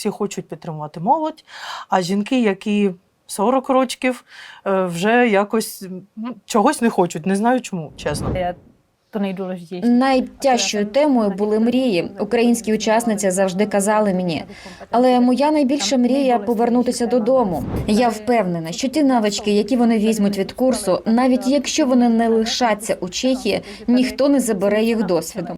Всі хочуть підтримувати молодь, а жінки, які 40 років, е, вже якось чогось не хочуть. Не знаю чому, чесно. Je to nejdůležitější. Найтяжчою темою були мрії. Українські учасниці завжди казали мені. Але моя найбільша мрія повернутися додому. Я впевнена, що ті навички, які вони візьмуть від курсу, навіть якщо вони не лишаться у Чехії, ніхто не забере їх досвіду.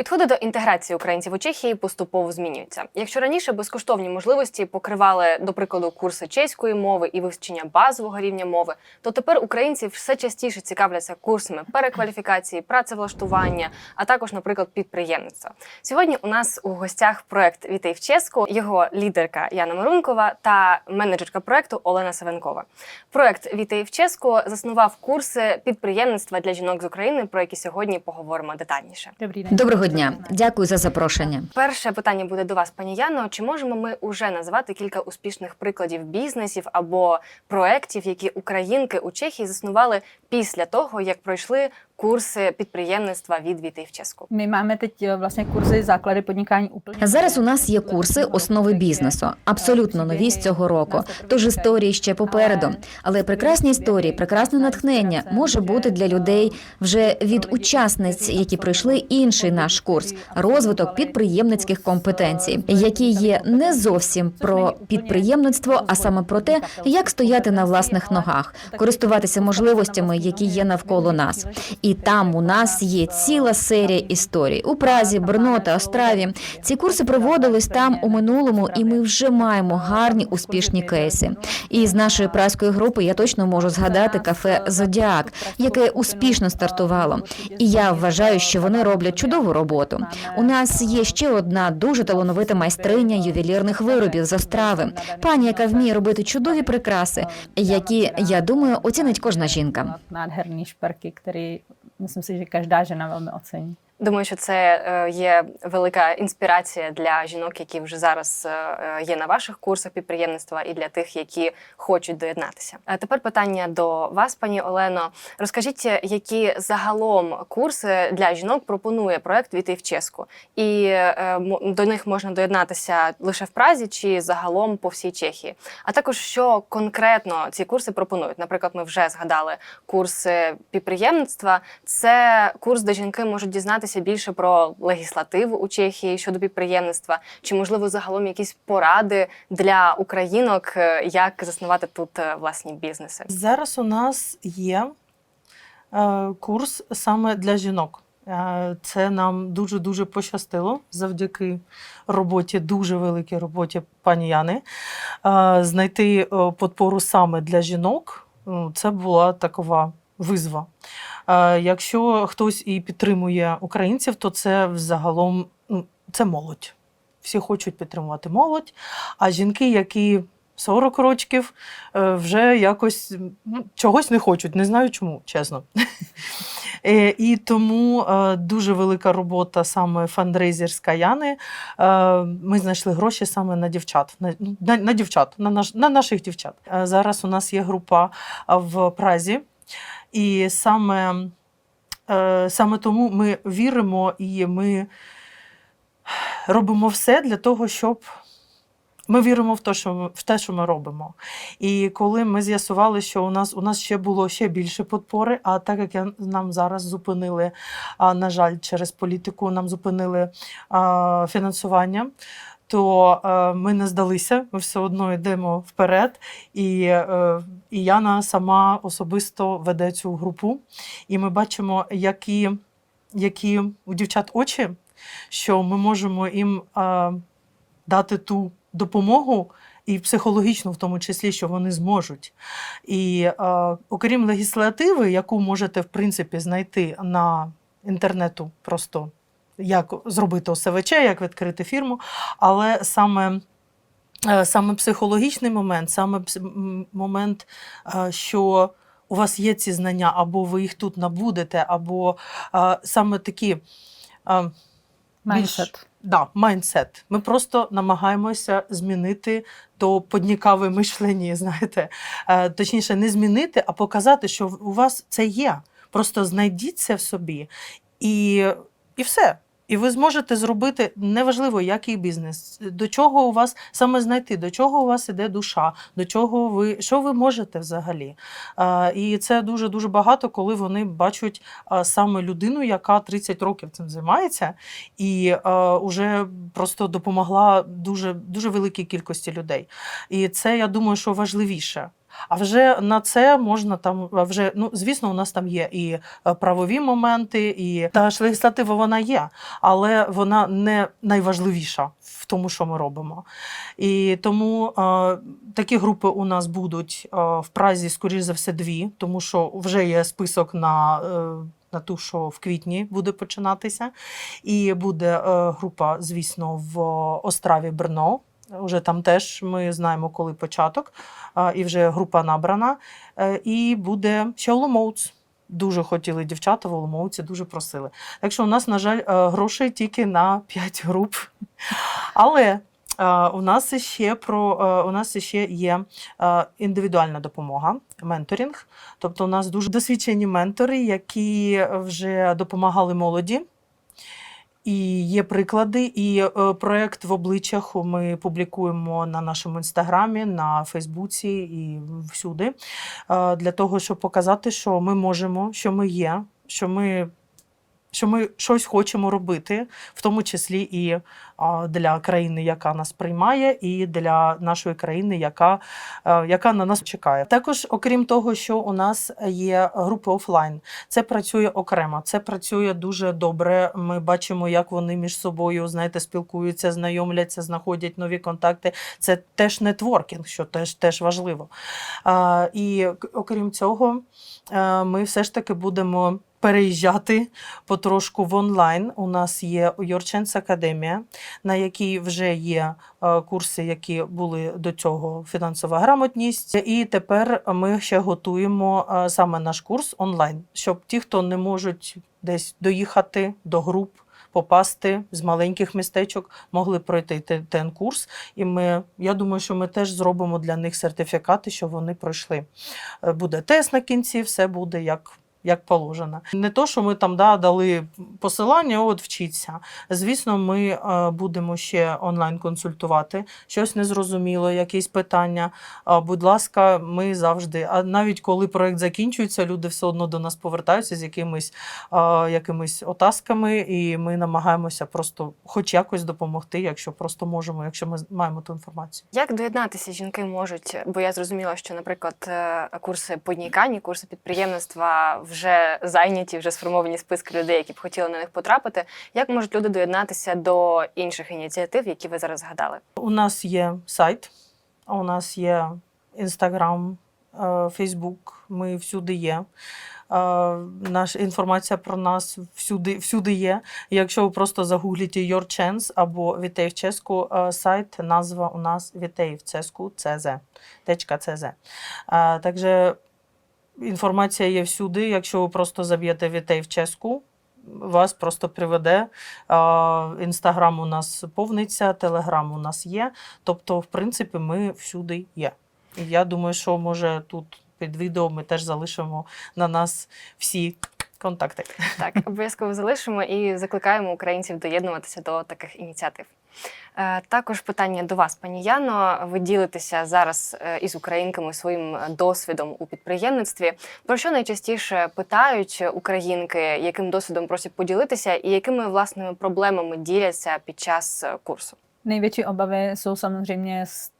Підходи до інтеграції українців у Чехії поступово змінюються. Якщо раніше безкоштовні можливості покривали, до прикладу, курси чеської мови і вивчення базового рівня мови, то тепер українці все частіше цікавляться курсами перекваліфікації, працевлаштування, а також, наприклад, підприємництва. Сьогодні у нас у гостях проект Вітей в Ческу, його лідерка Яна Марункова та менеджерка проекту Олена Савенкова. Проект Вітей в Ческу заснував курси підприємництва для жінок з України, про які сьогодні поговоримо детальніше. Dobrý den. Доброго дня, дякую за запрошення. Перше питання буде до вас, пані Яно. Чи можемо ми уже назвати кілька успішних прикладів бізнесів або проєктів, які українки у Чехії заснували після того, як пройшли курси підприємництва від Віти в Ческу? My máme teď eh, vlastně kurzy základy podnikání úplně. Зараз у нас є курси основи бізнесу, абсолютно нові з цього року. Тож історії ще попереду. Але прекрасні історії, прекрасне натхнення може бути для людей вже від учасниць, які пройшли інший наш курс розвиток підприємницьких компетенцій, які є не зовсім про підприємництво, а саме про те, як стояти на власних ногах, користуватися можливостями, які є навколо нас. І там у нас є ціла серія історій у Празі, Брно та Остраві. Ці курси проводились там у минулому, і ми вже маємо гарні успішні кейси. І з нашої празької групи я точно можу згадати кафе Зодіак, яке успішно стартувало. І я вважаю, що вони роблять чудову роботу. У нас є ще одна дуже талановита майстриня ювелірних виробів з Острави, пані, яка вміє робити чудові прикраси, які я думаю оцінить кожна жінка. Myslím si, že každá žena velmi ocení. Думаю, що це е, є велика інспірація для жінок, які вже зараз е, є на ваших курсах підприємництва, і для тих, які хочуть доєднатися. А тепер питання до вас, пані Олено. Розкажіть, які загалом курси для жінок пропонує проект Віти в Ческу, і е, до них можна доєднатися лише в Празі чи загалом по всій Чехії. А також що конкретно ці курси пропонують. Наприклад, ми вже згадали курси підприємництва. Це курс, де жінки можуть дізнатися більше про легіслативу у Чехії щодо підприємництва, чи можливо загалом якісь поради для українок, е, як заснувати тут е, власні бізнеси. Зараз у нас є е, курс саме для жінок. Це нам дуже дуже пощастило завдяки роботі, дуже великій роботі пані Яни. Знайти подпору саме для жінок це була такова визва. Е, Якщо хтось і підтримує українців, то це взагалом ну, це молодь. Всі хочуть підтримувати молодь, а жінки, які 40 років, е, вже якось чогось не хочуть. Не знаю чому, чесно. Е, І тому дуже велика робота саме фандрейзерська Яни. Ми знайшли гроші саме на дівчат, на, ну, на, на дівчат, на, наш, на наших дівчат. Зараз у нас є група в Празі, і саме, е, саме тому ми віримо і ми робимо все для того, щоб ми віримо в те, що в те, що ми робимо. І коли ми з'ясували, що у нас у нас ще було ще більше подпори, а так як я, нам зараз зупинили, а, на жаль, через політику нам зупинили а, фінансування. То е, ми не здалися, ми все одно йдемо вперед. І, е, і Яна сама особисто веде цю групу. І ми бачимо, які, які у дівчат очі, що ми можемо їм е, дати ту допомогу, і психологічну, в тому числі, що вони зможуть. І е, окрім легіслативи, яку можете в принципі знайти на інтернету, просто як зробити ОСВЧ, як відкрити фірму, але саме. е, Саме психологічний момент, саме момент, е, що у вас є ці знання, або ви їх тут набудете, або е, саме такі Mindset. Да, майндсет. Ми просто намагаємося змінити то поднікаве мишлення, знаєте. Точніше, не змінити, а показати, що у вас це є. Просто знайдіть це в собі і, і все. І ви зможете зробити неважливо, який бізнес, до чого у вас саме знайти, до чого у вас іде душа, до чого ви що ви можете взагалі. І це дуже дуже багато, коли вони бачать саме людину, яка 30 років цим займається, і вже просто допомогла дуже дуже великій кількості людей. І це я думаю, що важливіше. А вже на це можна там вже ну звісно, у нас там є і е, правові моменти, і та ж легіслатива вона є, але вона не найважливіша в тому, що ми робимо. І тому е, такі групи у нас будуть е, в Празі, скоріш за все, дві, тому що вже є список на. Е, на ту, що в квітні буде починатися, і буде е, група, звісно, в Остраві Брно. Уже там теж ми знаємо, коли початок, і вже група набрана. Е, І буде ще Оломоуц. Дуже хотіли дівчата в Оломоуці, дуже просили. Так що у нас, на жаль, е, грошей тільки на 5 груп. Але е, у нас ще про у нас ще є індивідуальна допомога, менторинг. Тобто, у нас дуже досвідчені ментори, які вже допомагали молоді. І є приклади, і е, проект в обличчях ми публікуємо на нашому інстаграмі, на Фейсбуці і всюди, е, для того, щоб показати, що ми можемо, що ми є, що ми, що ми щось хочемо робити, в тому числі і для країни, яка нас приймає, і для нашої країни, яка, е, яка на нас чекає. Також, окрім того, що у нас є групи офлайн. Це працює окремо, це працює дуже добре. Ми бачимо, як вони між собою знаєте, спілкуються, знайомляться, знаходять нові контакти. Це теж нетворкінг, що теж, теж важливо. І окрім цього, е, ми все ж таки будемо. Переїжджати потрошку в онлайн. У нас є Your Академія, на якій вже є е, курси, які були до цього фінансова грамотність. І тепер ми ще готуємо е, саме наш курс онлайн, щоб ті, хто не можуть десь доїхати до груп. Попасти з маленьких містечок, могли пройти те- ten курс. І ми, я думаю, що ми теж зробимо для них сертифікати, що вони пройшли. Е, Буде тест на кінці, все буде як. Як положено. Не то, що ми там да, дали посилання, от вчіться. Звісно, ми е, будемо ще онлайн консультувати. Щось незрозуміло, якісь питання. А, будь ласка, ми завжди. А навіть коли проект закінчується, люди все одно до нас повертаються з якимись, а, якимись отасками, і ми намагаємося просто хоч якось допомогти, якщо просто можемо, якщо ми маємо ту інформацію. Як доєднатися жінки можуть? Бо я зрозуміла, що, наприклад, е, курси по Днійкані, курси підприємництва вже зайняті, вже сформовані списки людей, які б хотіли на них потрапити. Як можуть люди доєднатися до інших ініціатив, які ви зараз згадали? У нас є сайт, у нас є Інстаграм, Фейсбук, ми всюди є. Е, Наша інформація про нас всюди, всюди є. Якщо ви просто загуглите Your Chance або Вітей Ческу, е, сайт, назва у нас Вітей Ческу, .cz. Е, Також інформація є всюди. Якщо ви просто заб'єте Вітей в Ческу, вас просто приведе. Інстаграм у нас повниться, Телеграм у нас є. Тобто, в принципі, ми всюди є. І я думаю, що може тут під відео ми теж залишимо на нас всі контакти. Так, обов'язково залишимо і закликаємо українців доєднуватися до таких ініціатив. Е, Також питання до вас, пані Яно. Ви ділитеся зараз е, із українками своїм досвідом у підприємництві. Про що найчастіше питають українки, яким досвідом просять поділитися, і якими власними проблемами діляться під час е, курсу? Největší obavy jsou samozřejmě z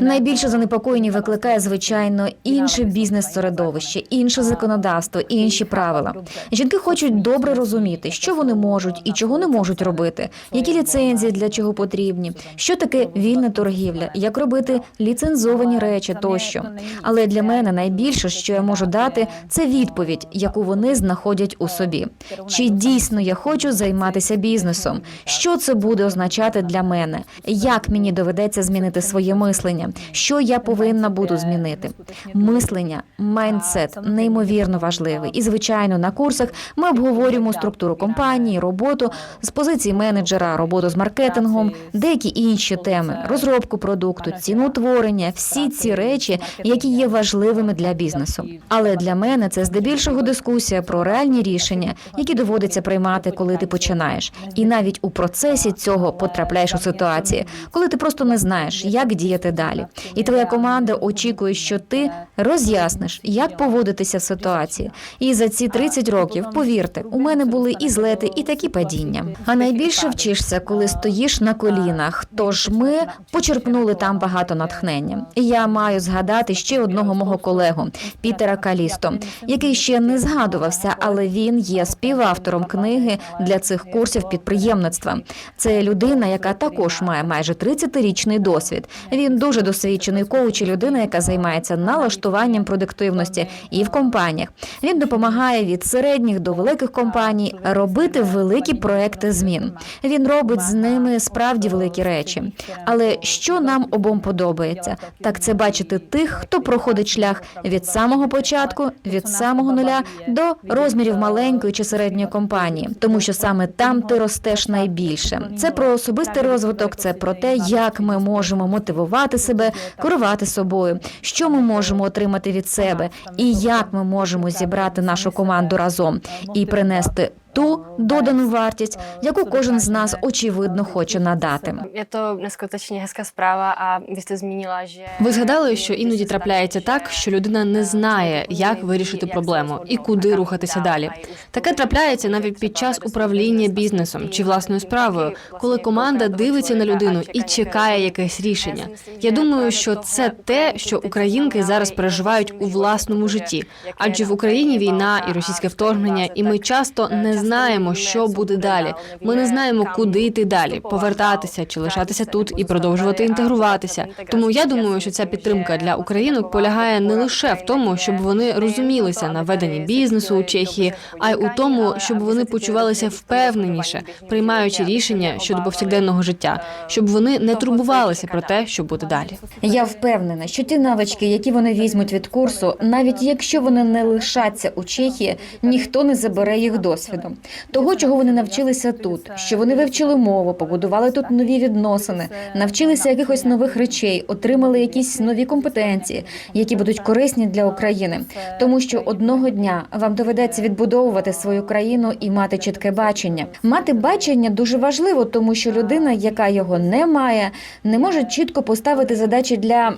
Найбільше занепокоєння викликає, звичайно, інше бізнес-середовище, інше законодавство, інші правила. Жінки хочуть добре розуміти, що вони можуть і чого не можуть робити, які ліцензії для чого потрібні, що таке вільна торгівля, як робити ліцензовані речі тощо. Але для мене найбільше, що я можу дати, це відповідь, яку вони знаходять у собі. Чи дійсно я хочу займатися бізнесом? Що це буде означати для мене? Як мені доведеться змінити своє своє мислення. Що я повинна буду змінити? Мислення, майндсет неймовірно важливий. І звичайно, на курсах ми обговорюємо структуру компанії, роботу з позиції менеджера, роботу з маркетингом, деякі інші теми, розробку продукту, ціноутворення, всі ці речі, які є важливими для бізнесу. Але для мене це здебільшого дискусія про реальні рішення, які доводиться приймати, коли ти починаєш. І навіть у процесі цього потрапляєш у ситуації, коли ти просто не знаєш, як діяти далі. І твоя команда очікує, що ти роз'ясниш, як поводитися в ситуації. І за ці 30 років, повірте, у мене були і злети, і такі падіння. А найбільше вчишся, коли стоїш на колінах. Тож ми почерпнули там багато натхнення. Я маю згадати ще одного мого колегу Пітера Калісто, який ще не згадувався, але він є співавтором книги для цих курсів підприємництва. Це людина, яка також має майже 30-річний досвід. Він дуже досвідчений коуч і людина, яка займається налаштуванням продуктивності і в компаніях. Він допомагає від середніх до великих компаній робити великі проекти змін. Він робить з ними справді великі речі. Але що нам обом подобається, так це бачити тих, хто проходить шлях від самого початку, від самого нуля до розмірів маленької чи середньої компанії, тому що саме там ти ростеш найбільше. Це про особистий розвиток, це про те, як ми можемо мотивувати себе, керувати собою, що ми можемо отримати від себе, і як ми можемо зібрати нашу команду разом і принести ту додану вартість, яку кожен з нас очевидно хоче надати. Je to neskutečně hezká zpráva a vy jste zmínila, že... Ви згадали, що іноді трапляється так, що людина не знає, як вирішити проблему і куди рухатися далі. Таке трапляється навіть під час управління бізнесом чи власною справою, коли команда дивиться на людину і чекає якесь рішення. Я думаю, що це те, що українки зараз переживають у власному житті, адже в Україні війна і російське вторгнення, і ми часто не знаємо, що буде далі. Ми не знаємо, куди йти далі, повертатися чи лишатися тут і продовжувати інтегруватися. Тому я думаю, що ця підтримка для українок полягає не лише в тому, щоб вони розумілися на веденні бізнесу у Чехії, а й у тому, щоб вони почувалися впевненіше, приймаючи рішення щодо повсякденного життя, щоб вони не турбувалися про те, що буде далі. Я впевнена, що ті навички, які вони візьмуть від курсу, навіть якщо вони не лишаться у Чехії, ніхто не забере їх досвіду. Того, чого вони навчилися тут, що вони вивчили мову, побудували тут нові відносини, навчилися якихось нових речей, отримали якісь нові компетенції, які будуть корисні для України. Тому що одного дня вам доведеться відбудовувати свою країну і мати чітке бачення. Мати бачення дуже важливо, тому що людина, яка його не має, не може чітко поставити задачі для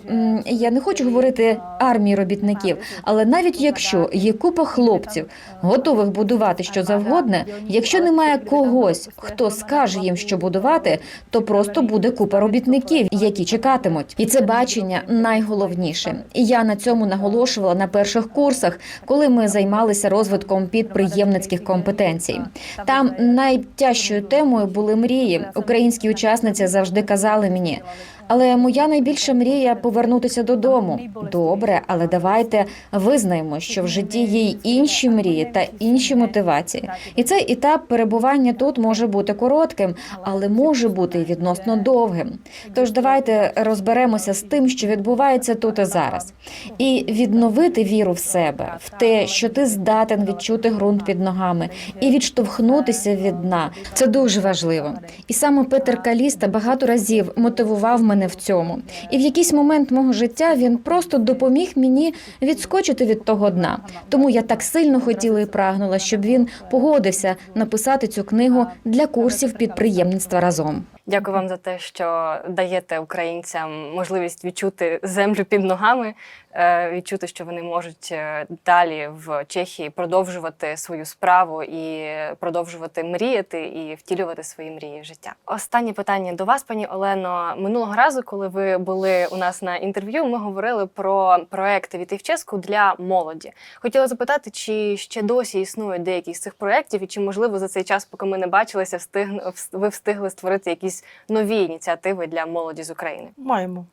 я не хочу говорити армії робітників, але навіть якщо є купа хлопців, готових будувати що завгодно, якщо немає когось, хто скаже їм, що будувати, то просто буде купа робітників, які чекатимуть. І це бачення найголовніше. І я на цьому наголошувала на перших курсах, коли ми займалися розвитком підприємницьких компетенцій. Там найтяжчою темою були мрії. Українські учасниці завжди казали мені. Але моя найбільша мрія повернутися додому. Добре, але давайте визнаємо, що в житті є й інші мрії та інші мотивації. І цей етап перебування тут може бути коротким, але може бути і відносно довгим. Тож давайте розберемося з тим, що відбувається тут і зараз, і відновити віру в себе, в те, що ти здатен відчути ґрунт під ногами, і відштовхнутися від дна. Це дуже важливо. І саме Петер Каліста багато разів мотивував мене в цьому. І в якийсь момент мого життя він просто допоміг мені відскочити від того дна. Тому я так сильно хотіла і прагнула, щоб він погодився написати цю книгу для курсів підприємництва разом. Дякую вам за те, що даєте українцям можливість відчути землю під ногами, е, відчути, що вони можуть е, далі в Чехії продовжувати свою справу і продовжувати мріяти і втілювати свої мрії в життя. Останнє питання до вас, пані Олено. Минулого разу, коли ви були у нас на інтерв'ю, ми говорили про проекти від Івческу для молоді. Хотіла запитати, чи ще досі існують деякі з цих проєктів, і чи можливо за цей час, поки ми не бачилися, встиг ви встигли створити якісь нові ініціативи для молоді з України? Маємо.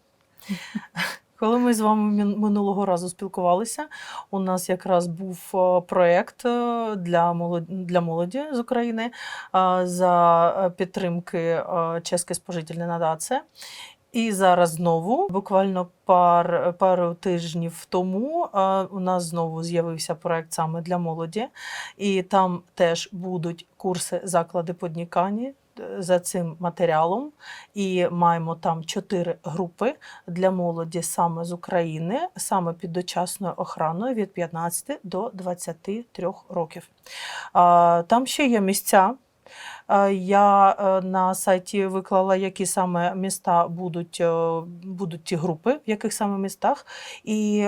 Коли ми з вами минулого разу спілкувалися, у нас якраз був е, проєкт е, для молоді, з України е, за підтримки е, Чеської спожительної надації. І зараз знову, буквально пар, пару тижнів тому, у нас знову з'явився проект саме для молоді, і там теж будуть курси заклади поднікані е, за цим матеріалом. І маємо там чотири групи для молоді саме з України, саме під дочасною охраною від 15 до 23 років. Там ще є місця. Е, Я е, на сайті виклала, які саме міста будуть, е, будуть ті групи, в яких саме містах. І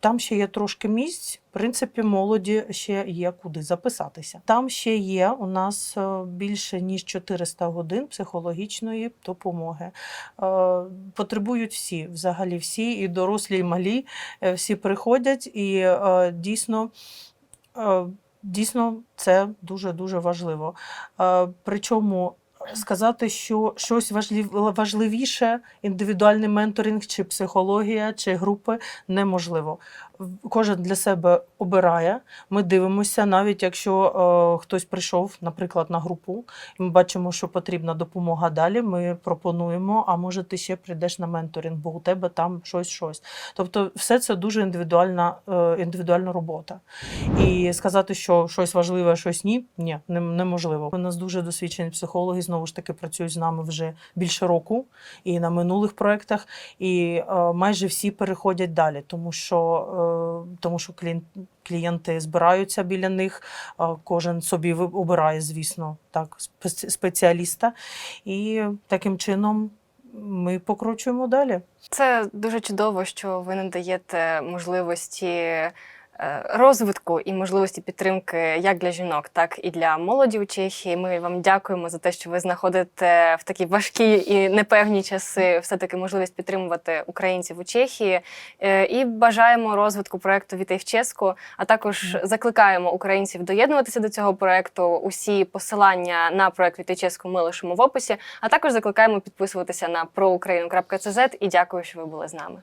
там ще є трошки місць. В принципі, молоді ще є куди записатися. Там ще є у нас більше ніж 400 годин психологічної допомоги. Потребують всі, взагалі всі, і дорослі, і малі, всі приходять і дійсно. Дійсно, це дуже дуже важливо. Е, Причому сказати, що щось важливіше, індивідуальний менторинг, чи психологія, чи групи неможливо. Кожен для себе обирає. Ми дивимося, навіть якщо е, хтось прийшов, наприклад, на групу, і ми бачимо, що потрібна допомога далі. Ми пропонуємо, а може ти ще прийдеш на менторинг, бо у тебе там щось, щось. Тобто, все це дуже індивідуальна, е, індивідуальна робота. І сказати, що щось важливе, а щось ні, ні, неможливо. У нас дуже досвідчені психологи знову ж таки працюють з нами вже більше року і на минулих проєктах, і е, майже всі переходять далі, тому що, е, тому що клієнт, клієнти збираються біля них, кожен собі обирає, звісно, так, спе- спеціаліста. І таким чином ми покручуємо далі. Це дуже чудово, що ви надаєте можливості розвитку і можливості підтримки як для жінок, так і для молоді у Чехії. Ми вам дякуємо за те, що ви знаходите в такі важкі і непевні часи все-таки можливість підтримувати українців у Чехії. Е, І бажаємо розвитку проекту Вітей в Ческу, а також закликаємо українців доєднуватися до цього проекту. Усі посилання на проект Вітей Ческу ми лишимо в описі. А також закликаємо підписуватися на proukraїну.cz і дякую, що ви були з нами.